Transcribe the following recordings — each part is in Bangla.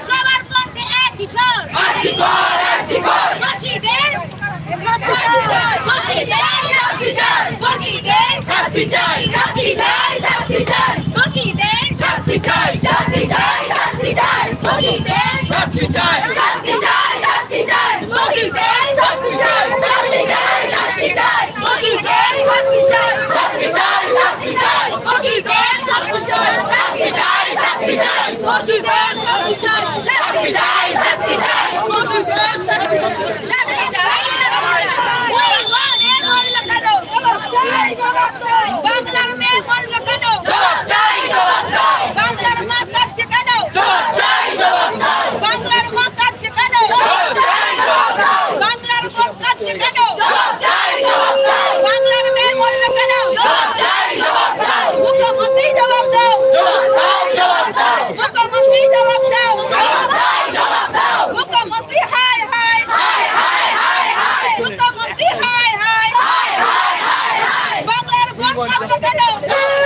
সবার পক্ষে এক কিশোর Moshe Dash, Moshe Dash, Moshe Dash, Moshe Dash, Moshe Dash, Moshe Dash, con.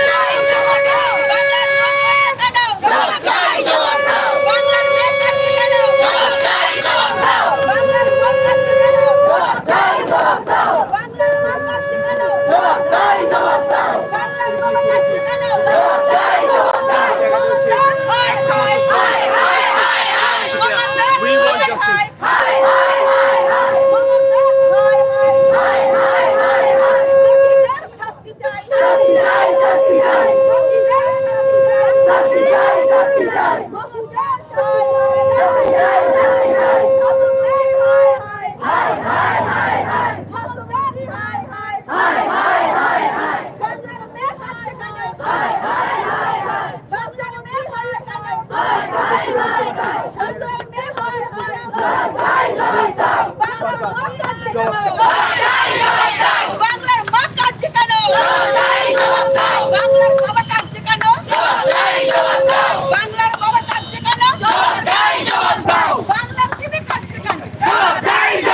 জয় জয় জয়